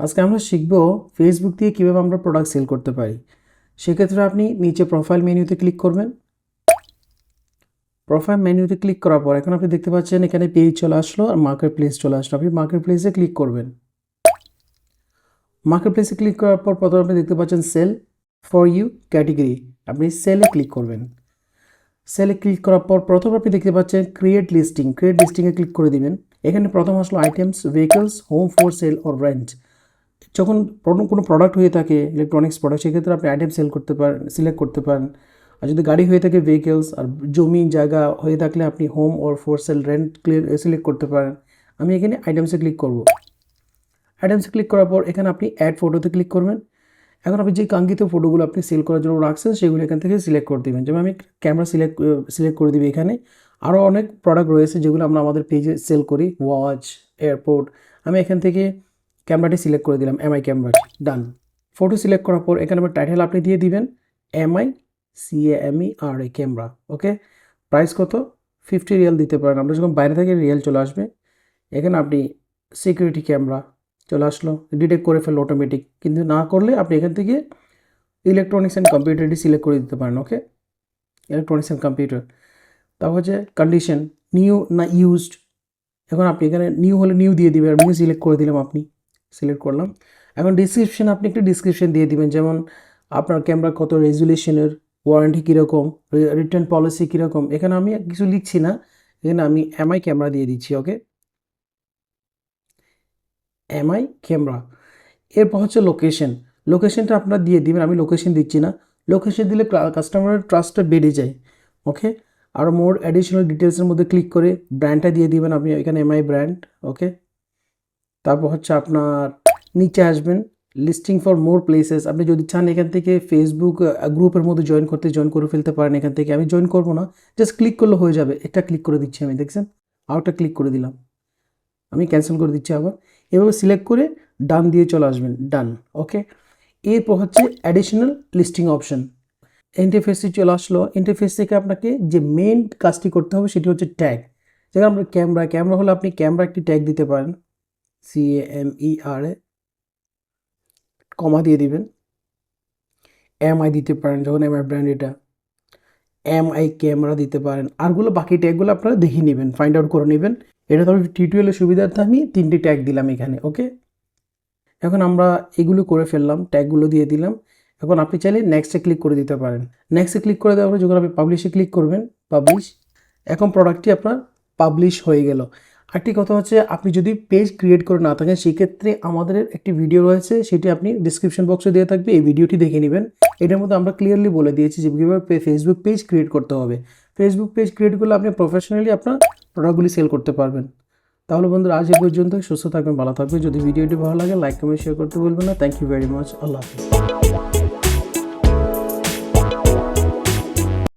আজকে আমরা শিখব ফেসবুক দিয়ে কীভাবে আমরা প্রোডাক্ট সেল করতে পারি। সেক্ষেত্রে আপনি নিচে প্রোফাইল মেনুতে ক্লিক করবেন। প্রোফাইল মেনুতে ক্লিক করার পর এখন আপনি দেখতে পাচ্ছেন এখানে পেজ চলে আসলো আর মার্কেট প্লেস চলে আসলো। আপনি মার্কেট প্লেসে ক্লিক করবেন। মার্কেট প্লেসে ক্লিক করার পর প্রথমে আপনি দেখতে পাচ্ছেন সেল ফর ইউ ক্যাটেগরি আপনি সেলে ক্লিক করবেন। সেলে ক্লিক করার পর প্রথম আপনি দেখতে পাচ্ছেন ক্রিয়েট লিস্টিং ক্রিয়েট লিস্টিংয়ে ক্লিক করে দিবেন। এখানে প্রথম আসলো items vehicles home for sale or rent যখন কোনো প্রোডাক্ট হয়ে থাকে ইলেকট্রনিক্স প্রোডাক্ট সেক্ষেত্রে আপনি আইটেম সেল করতে পারেন সিলেক্ট করতে পারেন। আর যদি গাড়ি হয়ে থাকে ভেহিকেলস আর জমি, জায়গা হয়ে থাকলে আপনি home or for sale rent clear select করতে পারেন। আমি এখানে আইটেমসে ক্লিক করব। আইটেমসে ক্লিক করার পর এখানে আপনি অ্যাড ফটোতে ক্লিক করবেন। এখন আপনি যে কাঙ্ক্ষিত ফটোগুলো আপনি সেল করার জন্য রাখছেন, সেগুলো এখান থেকে সিলেক্ট করে দেবেন। যেমন আমি ক্যামেরা সিলেক্ট সিলেক্ট করে দিবি এখানে। আরও অনেক প্রোডাক্ট রয়েছে যেগুলো আমরা আমাদের পেজে সেল করি ওয়াচ এয়ারপোর্ট আমি এখান থেকে ক্যামেরাটি সিলেক্ট করে দিলাম এমআই ক্যামেরাটি ডান ফটো সিলেক্ট করার পর এখানে আমার টাইটেল আপনি দিয়ে দিবেন MI C A M E R A camera okay price কত? ফিফটি রিয়াল দিতে পারেন। আমরা যখন বাইরে থেকে রিয়েল চলে আসবে, এখানে আপনি সিকিউরিটি ক্যামেরা চলে আসলো ডিটেক্ট করে ফেলল অটোমেটিক কিন্তু না করলে আপনি এখান থেকে ইলেকট্রনিক্স অ্যান্ড কম্পিউটারটি সিলেক্ট করে দিতে পারেন ওকে ইলেকট্রনিক্স অ্যান্ড কম্পিউটার তারপর হচ্ছে কন্ডিশন নিউ না ইউজড এখন আপনি এখানে নিউ হলে নিউ দিয়ে দিবেন, আমি সিলেক্ট করে দিলাম আপনি সিলেক্ট করলাম। এখন ডিসক্রিপশন আপনি একটু ডিসক্রিপশন দিয়ে দিবেন, যেমন আপনার ক্যামেরা কত রেজুলেশনের ওয়ারেন্টি কীরকম রিটার্ন পলিসি কীরকম। এখানে আমি কিছু লিখছি না, এখানে আমি এমআই ক্যামেরা দিয়ে দিচ্ছি ওকে এমআই ক্যামেরা এরপর হচ্ছে লোকেশন লোকেশনটা আপনার দিয়ে দিবেন, আমি লোকেশন দিচ্ছি না। লোকেশন দিলে কাস্টমারের ট্রাস্টটা বেড়ে যায় ওকে আর মোর অ্যাডিশনাল ডিটেলসের মধ্যে ক্লিক করে ব্র্যান্ডটা দিয়ে দিবেন আপনি এখানে এমআই ব্র্যান্ড ওকে তারপর হচ্ছে আপনার নিচে আসবেন লিস্টিং ফর মোর প্লেসেস আপনি যদি চান এখান থেকে ফেসবুক গ্রুপের মধ্যে জয়েন করতে জয়েন করে ফেলতে পারেন এখান থেকে। আমি জয়েন করব না জাস্ট ক্লিক করলে হয়ে যাবে। একটা ক্লিক করে দিচ্ছি আমি, দেখছেন? আরেকটা ক্লিক করে দিলাম। আমি ক্যান্সেল করে দিচ্ছি আবার। এভাবে সিলেক্ট করে ডান দিয়ে চলে আসবেন ডান ওকে এরপর হচ্ছে অ্যাডিশনাল লিস্টিং অপশন ইন্টারফেসে চলে আসলো। ইন্টারফেস থেকে আপনাকে যে মেন কাজটি করতে হবে সেটি হচ্ছে ট্যাগ যেমন আপনার ক্যামেরা ক্যামেরা হলে আপনি ক্যামেরা একটি ট্যাগ দিতে পারেন। সি এম ই আর এ। কমা দিয়ে দিবেন। এম আই দিতে পারেন, যখন এম আই ব্র্যান্ড এটা। এম আই ক্যামেরা দিতে পারেন। আরগুলো বাকি ট্যাগগুলো আপনারা দেখে নেবেন ফাইন্ড আউট করে নেবেন। এটা তো টিউটোরিয়ালের সুবিধার্থে আমি তিনটি ট্যাগ দিলাম এখানে ওকে এখন আমরা এগুলো করে ফেললাম ট্যাগগুলো দিয়ে দিলাম। এখন আপনি চাইলে নেক্সটে ক্লিক করে দিতে পারেন। নেক্সটে ক্লিক করে দেওয়ার পরে যখন আপনি পাবলিশে ক্লিক করবেন পাবলিশ এখন প্রোডাক্টটি আপনার পাবলিশ হয়ে গেল। আরেকটি কথা হচ্ছে, আপনি যদি পেজ ক্রিয়েট করে না থাকেন, সেক্ষেত্রে আমাদের একটি ভিডিও রয়েছে, সেটি আপনি ডিসক্রিপশন বক্সে দিয়ে থাকবে, এই ভিডিওটি দেখে নেবেন। এটার মধ্যে আমরা ক্লিয়ারলি বলে দিয়েছি যে কীভাবে ফেসবুক পেজ ক্রিয়েট করতে হবে। ফেসবুক পেজ ক্রিয়েট করলে আপনি প্রফেশনালি আপনার প্রোডাক্টগুলি সেল করতে পারবেন। তাহলে বন্ধুরা, আজ এ পর্যন্ত সুস্থ থাকবেন, ভালো থাকবেন। যদি ভিডিওটি ভালো লাগে লাইক কমেন্ট শেয়ার করতে বলবেন না। থ্যাংক ইউ ভেরি মাচ আল্লাহ হাফিজ।